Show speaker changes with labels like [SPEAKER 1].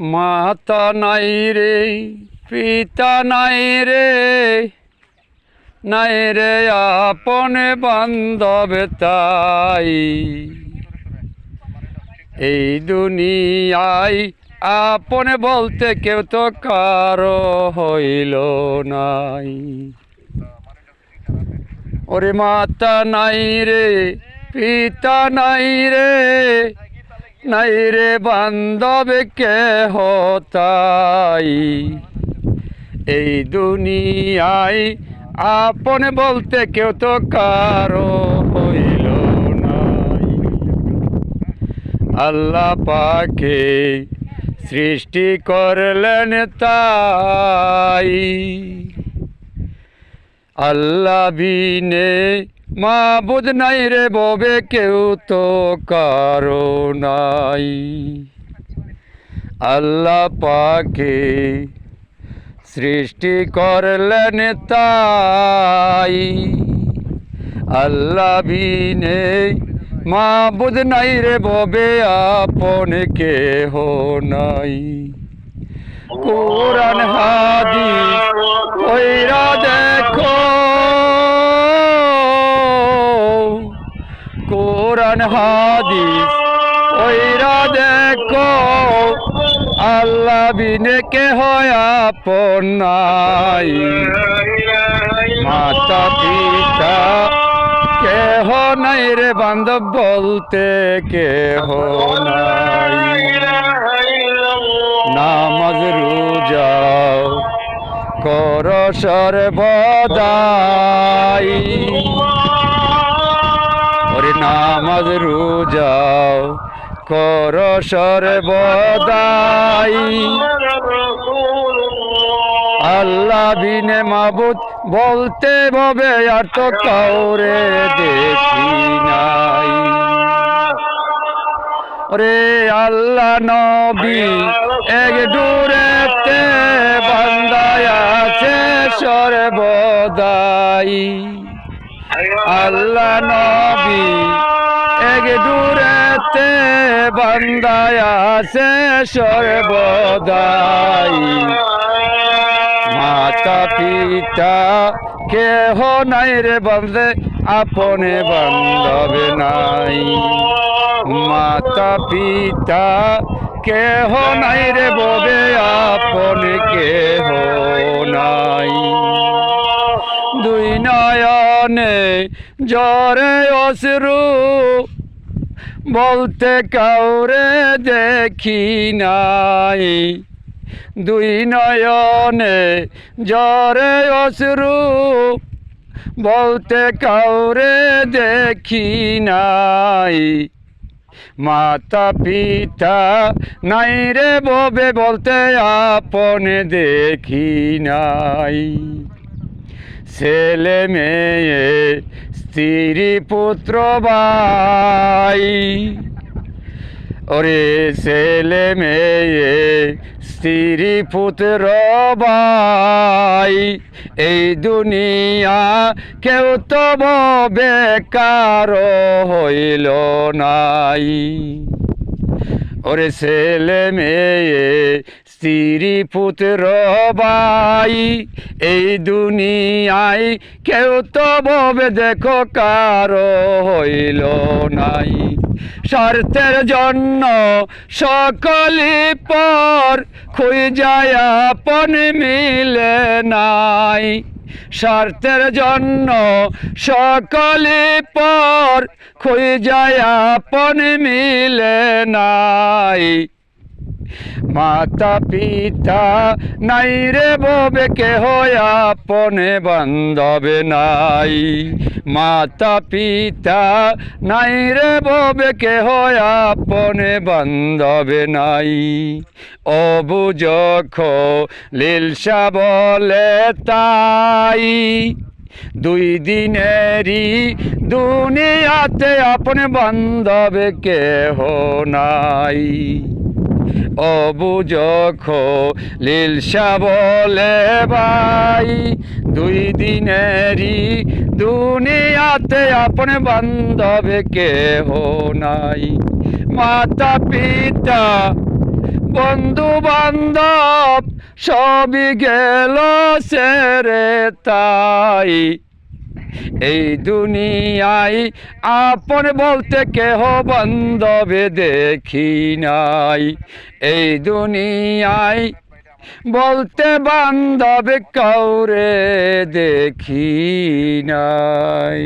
[SPEAKER 1] মাতা নাই রে, পিতা নাই রে নাই রে আপন বান্ধব তাই। এই দুনিয়ায় আপন বলতে কেউ তো কারও হইল নাই। ওরে মাতা নাই রে, পিতা নাই রে নাই রে বান্ধব কে হতাই এই দুনিয়ায় আপন বলতে কেউ তো কারও হইল নাই। আল্লাহ পাকে সৃষ্টি করলেন তাই। আল্লাহ বিনে মাবুদ নাই রে ববে কেউ তো কারও নাই। আল্লাহ পাকে সৃষ্টি করলেন তাই। আল্লাহ বিনে মাবুদ নাই রে ববে আপন কেহ নাই। কোরআন, হাদিস কইরা দেখো। কোরআন, হাদিস কইরা দেখো, আল্লাহ বিনে কে হয় আপন নাই। মাতা, পিতা, কেহ নাই রে বান্ধব বলতে কেহ নাই। নামাজ রোজাও কর সর্বদাই। নামাজ রোজাও কর সর্বদাই। আল্লাহ বিনে মাবুদ বলতে ববে আর তো কাউরে দেখি নাই। ওরে আল্লাহ নবী, এক দূরেতে বান্দায় আছে সর্বদাই। আল্লাহ নবী এক দূরেতে বান্দায় আছে সর্বদাই। মাতা পিতা কেহ নাই রে বন্দে, আপনে বান্ধবে নাই। মাতা পিতা কেহ নাই রে ববে আপনে কেহ নাই। নয়নে জরে অশ্রু। বলতে কাউরে দেখি নাই। দুই নয়নে জরে অশ্রু। বলতে কাউরে দেখি নাই। মাতা পিতা নাই রে ববে, বলতে আপনে দেখি নাই। ছেলে মেয়ে, স্ত্রী, পুত্র, ভাই। ওরে ছেলে মেয়ে, স্ত্রী, পুত্র, ভাই। এই দুনিয়া কেউ তো বেকার হইল নাই। ওরে ছেলে মেয়ে, স্ত্রী, পুত্র বাই এই দুনিয়ায় কেউ তো ববে দেখো কারও হইল নাই। স্বার্থের জন্য সকলি পর খুই যায় আপন মিলে নাই। স্বার্থের জন্য সকলে পর খুঁজে যায় আপন মিলে নাই। মাতা পিতা নাই রে ববে, কেহ আপনে বান্ধবে নাই। মাতা পিতা নাই রে ববে, কেহ আপনে বান্ধবে নাই। অবুজ লীলসা বলে তাই, দুই দিনেরই দুনিয়াতে আপন বান্ধবে কেহ নাই। অবুজ লীলসা বলে ভাই, দুই দিনেরই দুনিয়াতে আপন বান্ধবে কেহ নাই। মাতা, পিতা, বন্ধু বান্ধব সবই গেল সেরে তাই। এই দুনিয়াই আপন বলতে কেহ বান্ধবে দেখি নাই এই দুনিয়াই বলতে বান্ধবে কাউরে দেখি নাই